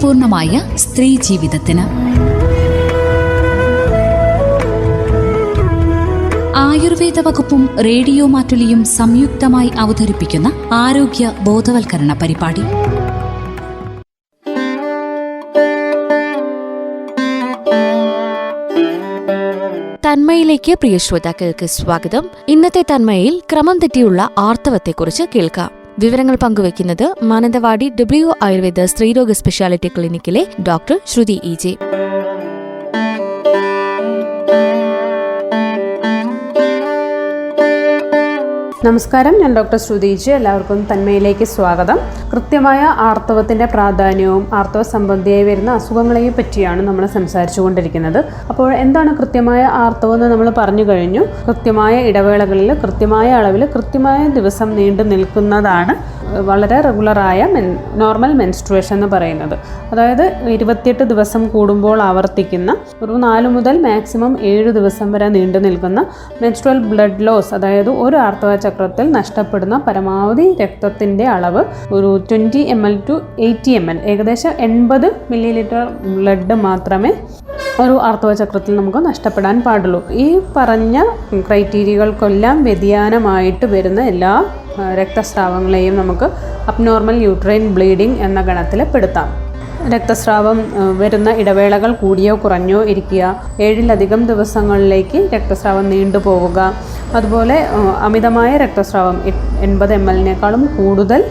അർത്ഥപൂർണമായ സ്ത്രീ ജീവിതത്തിന്. ആയുർവേദ വകുപ്പും റേഡിയോ മാറ്റുലിയും സംയുക്തമായി അവതരിപ്പിക്കുന്ന ആരോഗ്യ ബോധവൽക്കരണ പരിപാടി. തന്മയിലേക്ക് പ്രിയ ശ്രോതാക്കൾക്ക് സ്വാഗതം. ഇന്നത്തെ തന്മയിൽ ക്രമം തെറ്റിയുള്ള ആർത്തവത്തെക്കുറിച്ച് കേൾക്കാം. വിവരങ്ങൾ പങ്കുവയ്ക്കുന്നത് മാനന്തവാടി ഡബ്ല്യു ആയുർവേദ സ്ത്രീരോഗ സ്പെഷ്യാലിറ്റി ക്ലിനിക്കിലെ ഡോക്ടർ ശ്രുതി ഇ ജെ. നമസ്കാരം. ഞാൻ ഡോക്ടർ ശ്രുതിജ് എല്ലാവർക്കും തന്മയിലേക്ക് സ്വാഗതം. കൃത്യമായ ആർത്തവത്തിന്റെ പ്രാധാന്യവും ആർത്തവ സംബന്ധിയായി വരുന്ന അസുഖങ്ങളെയും പറ്റിയാണ് നമ്മൾ സംസാരിച്ചു കൊണ്ടിരിക്കുന്നത് അപ്പോൾ എന്താണ് കൃത്യമായ ആർത്തവം എന്ന് നമ്മൾ പറഞ്ഞു കഴിഞ്ഞു. കൃത്യമായ ഇടവേളകളിൽ കൃത്യമായ അളവിൽ കൃത്യമായ ദിവസം നീണ്ടു നിൽക്കുന്നതാണ് വളരെ റെഗുലറായ മെൻ നോർമൽ മെൻസ്ട്രുവേഷൻ എന്ന് പറയുന്നത്. അതായത് ഇരുപത്തിയെട്ട് ദിവസം കൂടുമ്പോൾ ആവർത്തിക്കുന്ന ഒരു നാല് മുതൽ മാക്സിമം ഏഴ് ദിവസം വരെ നീണ്ടു നിൽക്കുന്ന മെൻസ്ട്രൽ ബ്ലഡ് ലോസ് അതായത് ഒരു ആർത്തവ ചക്രത്തിൽ നഷ്ടപ്പെടുന്ന പരമാവധി രക്തത്തിന്റെ അളവ് ഒരു twenty M L to eighty M L ഏകദേശം എൺപത് മില്ലി ലിറ്റർ ബ്ലഡ് മാത്രമേ ഒരു ആർത്തവ ചക്രത്തിൽ നമുക്ക് നഷ്ടപ്പെടാൻ പാടുള്ളൂ. ഈ പറഞ്ഞ ക്രൈറ്റീരിയകൾക്കെല്ലാം വ്യതിയാനമായിട്ട് വരുന്ന എല്ലാ രക്തസ്രാവങ്ങളെയും നമുക്ക് അബ്നോർമൽ യൂട്രൈൻ ബ്ലീഡിംഗ് എന്ന ഗണത്തിൽ പെടുത്താം. രക്തസ്രാവം വരുന്ന ഇടവേളകൾ കൂടിയോ കുറഞ്ഞോ ഇരിക്കുക ഏഴിലധികം ദിവസങ്ങളിലേക്ക് രക്തസ്രാവം നീണ്ടുപോവുക അതുപോലെ അമിതമായ രക്തസ്രാവം എൺപത് എം എല്ലിനേക്കാളും കൂടുതൽ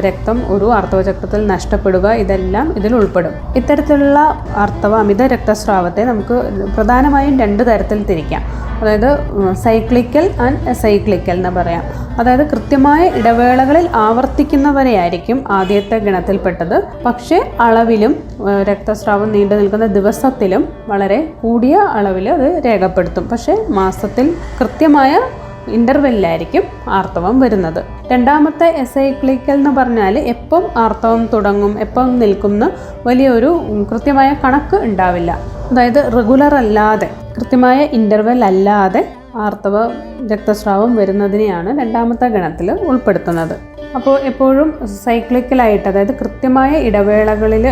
രക്തം ഒരു ആർത്തവചക്രത്തിൽ നഷ്ടപ്പെടുക ഇതെല്ലാം ഇതിൽ ഉൾപ്പെടും. ഇത്തരത്തിലുള്ള ആർത്തവ അമിത രക്തസ്രാവത്തെ നമുക്ക് പ്രധാനമായും രണ്ട് തരത്തിൽ തിരിക്കാം. അതായത് സൈക്ലിക്കൽ ആൻഡ് സൈക്ലിക്കൽ എന്ന് പറയാം. അതായത് കൃത്യമായ ഇടവേളകളിൽ ആവർത്തിക്കുന്നവരെയായിരിക്കും ആദ്യത്തെ ഗണത്തിൽപ്പെട്ടത്. പക്ഷേ അളവിലും രക്തസ്രാവം നീണ്ടു നിൽക്കുന്ന ദിവസത്തിലും വളരെ കൂടിയ അളവിൽ അത് രേഖപ്പെടുത്തും. പക്ഷേ മാസത്തിൽ കൃത്യമായ ഇന്റർവെല്ലിലായിരിക്കും ആർത്തവം വരുന്നത്. രണ്ടാമത്തെ എസൈക്ലിക്കൽ എന്ന് പറഞ്ഞാൽ എപ്പം ആർത്തവം തുടങ്ങും എപ്പം നിൽക്കുന്ന വലിയൊരു കൃത്യമായ കണക്ക് ഉണ്ടാവില്ല. അതായത് റെഗുലർ അല്ലാതെ കൃത്യമായ ഇന്റർവെൽ അല്ലാതെ ആർത്തവ രക്തസ്രാവം വരുന്നതിനെയാണ് രണ്ടാമത്തെ ഗണത്തിൽ ഉൾപ്പെടുത്തുന്നത്. അപ്പോൾ എപ്പോഴും സൈക്ലിക്കലായിട്ട് അതായത് കൃത്യമായ ഇടവേളകളിൽ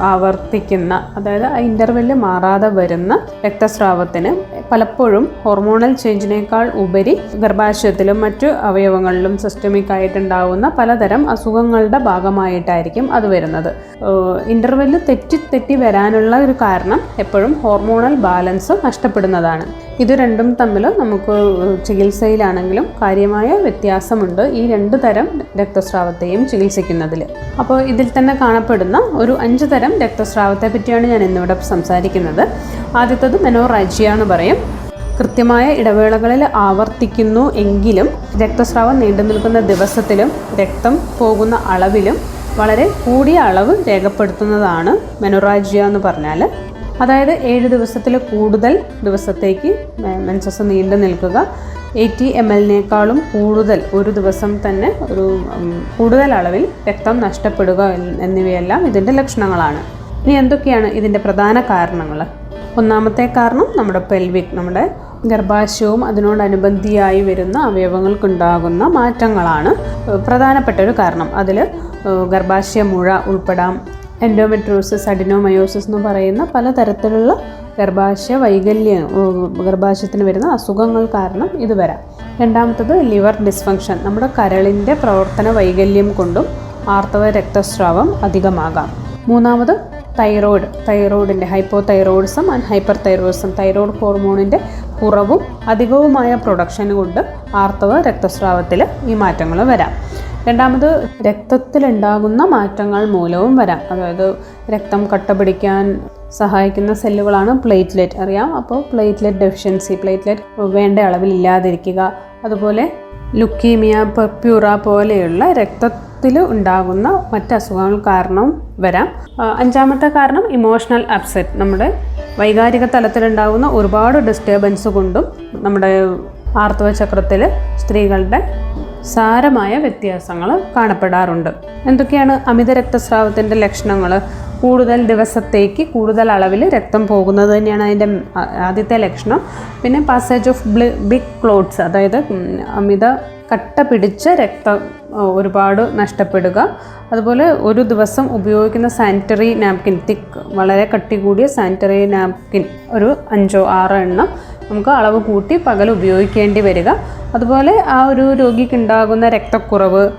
ആവർത്തിക്കുന്ന അതായത് ആ ഇന്റർവെല്ല് മാറാതെ വരുന്ന രക്തസ്രാവത്തിന് പലപ്പോഴും ഹോർമോണൽ ചേഞ്ചിനേക്കാൾ ഉപരി ഗർഭാശയത്തിലും മറ്റു അവയവങ്ങളിലും സിസ്റ്റമിക് ആയിട്ടുണ്ടാവുന്ന പലതരം അസുഖങ്ങളുടെ ഭാഗമായിട്ടായിരിക്കും അത് വരുന്നത്. ഇന്റർവെല്ല് തെറ്റി തെറ്റി വരാനുള്ള ഒരു കാരണം എപ്പോഴും ഹോർമോണൽ ബാലൻസ് നഷ്ടപ്പെടുന്നതാണ്. ഇത് രണ്ടും തമ്മിൽ നമുക്ക് ചികിത്സയിലാണെങ്കിലും കാര്യമായ വ്യത്യാസമുണ്ട് ഈ രണ്ട് തരം രക്തസ്രാവത്തെയും ചികിത്സിക്കുന്നതിൽ അപ്പോൾ ഇതിൽ തന്നെ കാണപ്പെടുന്ന ഒരു അഞ്ച് തരം രക്തസ്രാവത്തെ പറ്റിയാണ് ഞാൻ ഇന്നിവിടെ സംസാരിക്കുന്നത്. ആദ്യത്തത് മെനോറാജിയ എന്ന് പറയും. കൃത്യമായ ഇടവേളകളിൽ ആവർത്തിക്കുന്നു എങ്കിലും രക്തസ്രാവം നീണ്ടു നിൽക്കുന്ന ദിവസത്തിലും രക്തം പോകുന്ന അളവിലും വളരെ കൂടിയ അളവ് രേഖപ്പെടുത്തുന്നതാണ് മെനോറാജിയ എന്ന് പറഞ്ഞാൽ അതായത് ഏഴ് ദിവസത്തിൽ കൂടുതൽ ദിവസത്തേക്ക് മെൻസസ് നീണ്ടു നിൽക്കുക. എയ്റ്റി എം എല്ലിനേക്കാളും കൂടുതൽ ഒരു ദിവസം തന്നെ ഒരു കൂടുതൽ അളവിൽ രക്തം നഷ്ടപ്പെടുക എന്നിവയെല്ലാം ഇതിന്റെ ലക്ഷണങ്ങളാണ്. ഇനി എന്തൊക്കെയാണ് ഇതിന്റെ പ്രധാന കാരണങ്ങൾ ഒന്നാമത്തെ കാരണം നമ്മുടെ പെൽവിക് നമ്മുടെ ഗർഭാശയവും അതിനോടനുബന്ധിയായി വരുന്ന അവയവങ്ങൾക്കുണ്ടാകുന്ന മാറ്റങ്ങളാണ് പ്രധാനപ്പെട്ട ഒരു കാരണം. അതിൽ ഗർഭാശയ മുഴ ഉൾപ്പെടാം എൻഡോമെട്രോസിസ് അഡിനോമയോസിസ് എന്ന് പറയുന്ന പലതരത്തിലുള്ള ഗർഭാശയ വൈകല്യം ഗർഭാശയത്തിന് വരുന്ന അസുഖങ്ങൾ കാരണം ഇത് വരാം. രണ്ടാമത്തത് ലിവർ ഡിസ്ഫങ്ഷൻ. നമ്മുടെ കരളിന്റെ പ്രവർത്തന വൈകല്യം കൊണ്ടും ആർത്തവ രക്തസ്രാവം അധികമാകാം. മൂന്നാമത് തൈറോയ്ഡ് തൈറോയിഡിന്റെ hypo thyroidism and hyper thyroidism thyroid ഹോർമോണിന്റെ കുറവും അധികവുമായ പ്രൊഡക്ഷൻ കൊണ്ട് ആർത്തവ രക്തസ്രാവത്തിൽ ഈ മാറ്റങ്ങൾ വരാം. രണ്ടാമത് രക്തത്തിലുണ്ടാകുന്ന മാറ്റങ്ങൾ മൂലവും വരാം. അതായത് രക്തം കട്ട പിടിക്കാൻ സഹായിക്കുന്ന സെല്ലുകളാണ് പ്ലേറ്റ്ലെറ്റ്. അറിയാം? അപ്പോൾ പ്ലേറ്റ്ലെറ്റ് ഡെഫിഷ്യൻസി പ്ലേറ്റ്ലെറ്റ് വേണ്ട അളവിൽ ഇല്ലാതിരിക്കുക. അതുപോലെ ലുക്കീമിയ പെപ്യൂറ പോലെയുള്ള രക്തത്തിൽ ഉണ്ടാകുന്ന മറ്റ് അസുഖങ്ങൾ കാരണം വരാം. അഞ്ചാമത്തെ കാരണം ഇമോഷണൽ അപ്സെറ്റ് നമ്മുടെ വൈകാരിക തലത്തിലുണ്ടാകുന്ന ഒരുപാട് ഡിസ്റ്റർബൻസ് കൊണ്ടും നമ്മുടെ ആർത്തവ ചക്രത്തിൽ സ്ത്രീകളുടെ സാരമായ വ്യത്യാസങ്ങൾ കാണപ്പെടാറുണ്ട്. എന്തൊക്കെയാണ് അമിത രക്തസ്രാവത്തിന്റെ ലക്ഷണങ്ങൾ കൂടുതൽ ദിവസത്തേക്ക് കൂടുതൽ അളവിൽ രക്തം പോകുന്നത് തന്നെയാണ് അതിന്റെ ആദ്യത്തെ ലക്ഷണം. പിന്നെ പാസേജ് ഓഫ് ബിഗ് ക്ലോട്ട്സ് അതായത് അമിത കട്ട പിടിച്ച രക്തം ഒരുപാട് നഷ്ടപ്പെടുക. അതുപോലെ ഒരു ദിവസം ഉപയോഗിക്കുന്ന സാനിറ്ററി നാപ്കിൻ തിക്ക് വളരെ കട്ടി കൂടിയ സാനിറ്ററി നാപ്കിൻ ഒരു അഞ്ചോ ആറോ എണ്ണം നമുക്ക് അളവ് കൂട്ടി പകൽ ഉപയോഗിക്കേണ്ടി വരിക. അതുപോലെ ആ ഒരു രോഗിക്ക് ഉണ്ടാകുന്ന രക്തക്കുറവ്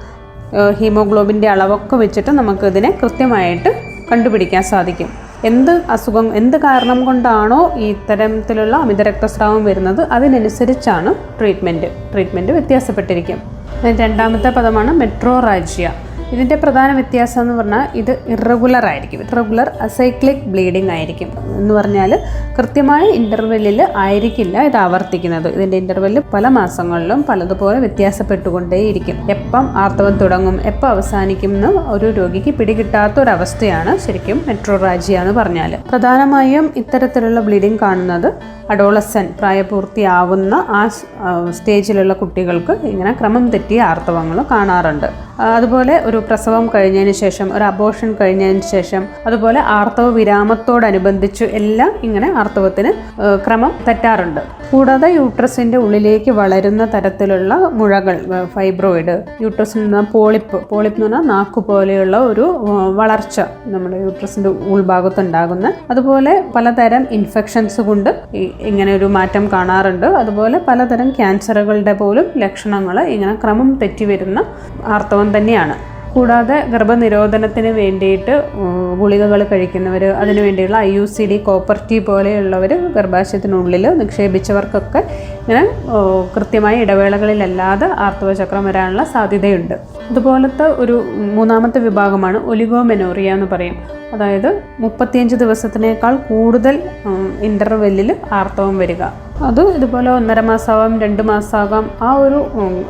ഹീമോഗ്ലോബിന്റെ അളവൊക്കെ വെച്ചിട്ട് നമുക്കിതിനെ കൃത്യമായിട്ട് കണ്ടുപിടിക്കാൻ സാധിക്കും. എന്ത് അസുഖം എന്ത് കാരണം കൊണ്ടാണോ ഇത്തരത്തിലുള്ള അമിത രക്തസ്രാവം വരുന്നത്? അതിനനുസരിച്ചാണ് ട്രീറ്റ്മെന്റ് ട്രീറ്റ്മെന്റ് വ്യത്യാസപ്പെട്ടിരിക്കും. രണ്ടാമത്തെ പദമാണ് മെട്രോറാജിയ ഇതിന്റെ പ്രധാന വ്യത്യാസം എന്ന് പറഞ്ഞാൽ ഇത് ഇറഗുലർ ആയിരിക്കും. ഇറഗുലർ അസൈക്ലിക് ബ്ലീഡിംഗ് ആയിരിക്കും. എന്ന് പറഞ്ഞാൽ കൃത്യമായ ഇന്റർവെല്ലിൽ ആയിരിക്കില്ല ഇത് ആവർത്തിക്കുന്നത്. ഇതിന്റെ ഇന്റർവെല്ല് പല മാസങ്ങളിലും പലതുപോലെ വ്യത്യാസപ്പെട്ടുകൊണ്ടേയിരിക്കും. എപ്പം ആർത്തവം തുടങ്ങും എപ്പം അവസാനിക്കും എന്ന് ഒരു രോഗിക്ക് പിടികിട്ടാത്ത ഒരവസ്ഥയാണ് ശരിക്കും മെട്രോറാജിയ എന്ന് പറഞ്ഞാൽ പ്രധാനമായും ഇത്തരത്തിലുള്ള ബ്ലീഡിംഗ് കാണുന്നത് അഡോളസൻ പ്രായപൂർത്തിയാവുന്ന ആ സ്റ്റേജിലുള്ള കുട്ടികൾക്ക് ഇങ്ങനെ ക്രമം തെറ്റിയ ആർത്തവങ്ങൾ കാണാറുണ്ട്. അതുപോലെ ഒരു പ്രസവം കഴിഞ്ഞതിന് ശേഷം ഒരു അബോഷൻ കഴിഞ്ഞതിന് ശേഷം അതുപോലെ ആർത്തവ വിരാമത്തോടനുബന്ധിച്ച് എല്ലാം ഇങ്ങനെ ആർത്തവത്തിന് ക്രമം തെറ്റാറുണ്ട്. കൂടാതെ യൂട്രസിന്റെ ഉള്ളിലേക്ക് വളരുന്ന തരത്തിലുള്ള മുഴകൾ ഫൈബ്രോയിഡ് യൂട്രസിൽ നിന്ന് പോളിപ്പ് പോളിപ്പ് എന്ന് പറഞ്ഞാൽ നാക്ക് പോലെയുള്ള ഒരു വളർച്ച നമ്മുടെ യൂട്രസിന്റെ ഉൾഭാഗത്തുണ്ടാകുന്ന അതുപോലെ പലതരം ഇൻഫെക്ഷൻസ് കൊണ്ട് ഇങ്ങനെ ഒരു മാറ്റം കാണാറുണ്ട്. അതുപോലെ പലതരം ക്യാൻസറുകളുടെ പോലും ലക്ഷണങ്ങൾ ഇങ്ങനെ ക്രമം തെറ്റി വരുന്ന ആർത്തവം തന്നെയാണ്. കൂടാതെ ഗർഭനിരോധനത്തിന് വേണ്ടിയിട്ട് ഗുളികകൾ കഴിക്കുന്നവർ അതിനു വേണ്ടിയുള്ള I U C D copper T പോലെയുള്ളവർ ഗർഭാശയത്തിനുള്ളിൽ നിക്ഷേപിച്ചവർക്കൊക്കെ ഇങ്ങനെ കൃത്യമായ ഇടവേളകളിലല്ലാതെ ആർത്തവചക്രം വരാനുള്ള സാധ്യതയുണ്ട്. അതുപോലത്തെ ഒരു മൂന്നാമത്തെ വിഭാഗമാണ് ഒലിഗോമെനോറിയ എന്ന് പറയും. അതായത് മുപ്പത്തിയഞ്ച് ദിവസത്തിനേക്കാൾ കൂടുതൽ ഇന്റർവെല്ലിൽ ആർത്തവം വരിക. അത് ഇതുപോലെ ഒന്നര മാസമാകാം രണ്ട് മാസമാകാം ആ ഒരു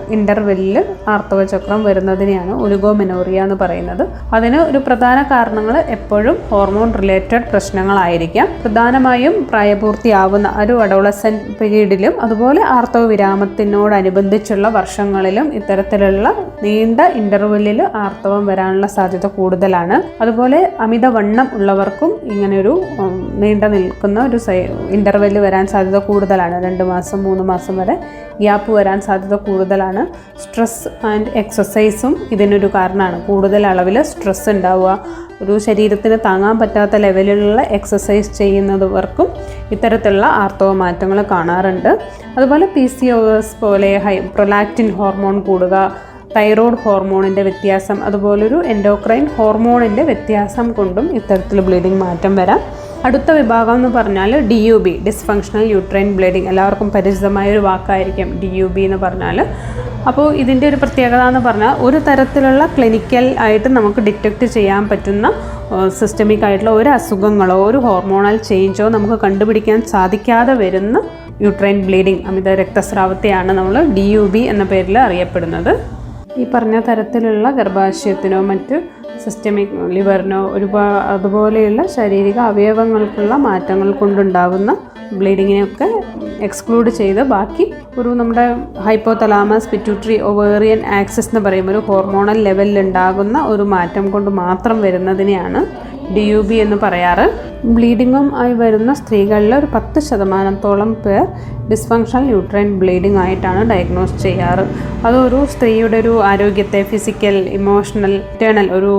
ഇന്റർവെല്ലിൽ ആർത്തവചക്രം വരുന്നതിനെയാണ് ഒലിഗോമെനോറിയ എന്ന് പറയുന്നത്. അതിന് ഒരു പ്രധാന കാരണങ്ങൾ എപ്പോഴും ഹോർമോൺ റിലേറ്റഡ് പ്രശ്നങ്ങളായിരിക്കാം. പ്രധാനമായും പ്രായപൂർത്തിയാവുന്ന ഒരു അഡോളസൻ പീരീഡിലും അതുപോലെ ആർത്തവ വിരാമത്തിനോടനുബന്ധിച്ചുള്ള വർഷങ്ങളിലും ഇത്തരത്തിലുള്ള നീണ്ട ഇന്റർവെല്ലിൽ ആർത്തവം വരാനുള്ള സാധ്യത കൂടുതലാണ്. അതുപോലെ അമിതവണ്ണം ഉള്ളവർക്കും ഇങ്ങനെയൊരു നീണ്ടു നിൽക്കുന്ന ഒരു ഇന്റർവെൽ വരാൻ സാധ്യത കൂടുതലാണ്. രണ്ട് മാസം മൂന്ന് മാസം വരെ ഗ്യാപ്പ് വരാൻ സാധ്യത കൂടുതലാണ്. സ്ട്രെസ് ആൻഡ് എക്സസൈസും ഇതിനൊരു കാരണമാണ്. കൂടുതൽ അളവിൽ സ്ട്രെസ് ഉണ്ടാവുക. ഒരു ശരീരത്തിന് താങ്ങാൻ പറ്റാത്ത ലെവലിലുള്ള എക്സസൈസ് ചെയ്യുന്നവർക്കും ഇത്തരത്തിലുള്ള ആർത്തവ മാറ്റങ്ങൾ കാണാറുണ്ട്. അതുപോലെ പി സി ഒ എസ് പോലെ ഹൈ പ്രൊലാക്റ്റിൻ ഹോർമോൺ കൂടുക തൈറോയ്ഡ് ഹോർമോണിന്റെ വ്യത്യാസം അതുപോലൊരു എൻഡോക്രൈൻ ഹോർമോണിന്റെ വ്യത്യാസം കൊണ്ടും ഇത്തരത്തിൽ ബ്ലീഡിംഗ് മാറ്റം വരാം. അടുത്ത വിഭാഗം എന്ന് പറഞ്ഞാൽ D U B dysfunctional uterine bleeding എല്ലാവർക്കും പരിചിതമായ ഒരു വാക്കായിരിക്കും ഡി യു ബി എന്ന് പറഞ്ഞാൽ അപ്പോൾ ഇതിന്റെ ഒരു പ്രത്യേകത എന്ന് പറഞ്ഞാൽ ഒരു തരത്തിലുള്ള ക്ലിനിക്കൽ ആയിട്ട് നമുക്ക് ഡിറ്റക്റ്റ് ചെയ്യാൻ പറ്റുന്ന സിസ്റ്റമിക് ആയിട്ടുള്ള ഒരു അസുഖങ്ങളോ ഒരു ഹോർമോണൽ ചേഞ്ചോ നമുക്ക് കണ്ടുപിടിക്കാൻ സാധിക്കാതെ വരുന്ന യൂട്രൈൻ ബ്ലീഡിംഗ് അമിത രക്തസ്രാവത്തെയാണ് നമ്മൾ ഡി യു ബി എന്ന പേരിൽ അറിയപ്പെടുന്നത്. ഈ പറഞ്ഞ തരത്തിലുള്ള ഗർഭാശയത്തിനോ മറ്റ് സിസ്റ്റമിക് ലിവറിനോ ഒരുപാട് അതുപോലെയുള്ള ശാരീരിക അവയവങ്ങൾക്കുള്ള മാറ്റങ്ങൾ കൊണ്ടുണ്ടാവുന്ന ബ്ലീഡിങ്ങിനെയൊക്കെ എക്സ്ക്ലൂഡ് ചെയ്ത് ബാക്കി ഒരു നമ്മുടെ ഹൈപ്പോതലാമസ് പിറ്റ്യൂട്ടറി ഒവേറിയൻ ആക്സസ് എന്ന് പറയുമ്പോൾ ഒരു ഹോർമോണൽ ലെവലിൽ ഉണ്ടാകുന്ന ഒരു മാറ്റം കൊണ്ട് മാത്രം വരുന്നതിനെയാണ് ഡി യു ബി എന്ന് പറയാറ്. ബ്ലീഡിങ്ങും ആയി വരുന്ന സ്ത്രീകളിൽ ഒരു പത്ത് ശതമാനത്തോളം പേർ ഡിസ്ഫങ്ഷണൽ യൂട്രൈൻ ബ്ലീഡിംഗ് ആയിട്ടാണ് ഡയഗ്നോസ് ചെയ്യാറ്. അതൊരു സ്ത്രീയുടെ ഒരു ആരോഗ്യത്തെ ഫിസിക്കൽ ഇമോഷണൽ ഇറ്റേണൽ ഒരു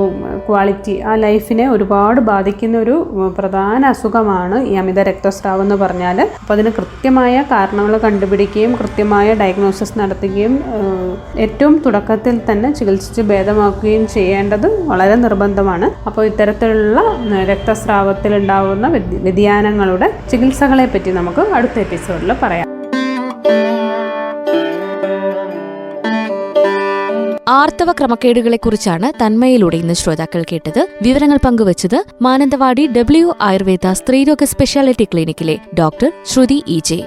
ക്വാളിറ്റി ആ ലൈഫിനെ ഒരുപാട് ബാധിക്കുന്ന ഒരു പ്രധാന അസുഖമാണ് ഈ അമിത രക്തസ്രാവം എന്ന് പറഞ്ഞാൽ അപ്പോൾ അതിന് കൃത്യമായ കാരണങ്ങൾ കണ്ടുപിടിക്കുകയും കൃത്യമായ ഡയഗ്നോസിസ് നടത്തുകയും ഏറ്റവും തുടക്കത്തിൽ തന്നെ ചികിത്സിച്ച് ഭേദമാക്കുകയും ചെയ്യേണ്ടത് വളരെ നിർബന്ധമാണ്. അപ്പോൾ ഇത്തരത്തിലുള്ള ഉണ്ടാവുന്ന വ്യതിയാനങ്ങളുടെ ചികിത്സകളെ പറ്റി നമുക്ക് അടുത്ത എപ്പിസോഡിൽ പറയാം. ആർത്തവ ക്രമക്കേടുകളെക്കുറിച്ചാണ് തന്മയിലൂടെ ഇന്ന് ശ്രോതാക്കൾ കേട്ടത്. വിവരങ്ങൾ പങ്കുവച്ചത് മാനന്തവാടി ഡബ്ല്യു ആയുർവേദ സ്ത്രീരോഗ സ്പെഷ്യാലിറ്റി ക്ലിനിക്കിലെ ഡോക്ടർ ശ്രുതി ഇ ജെ.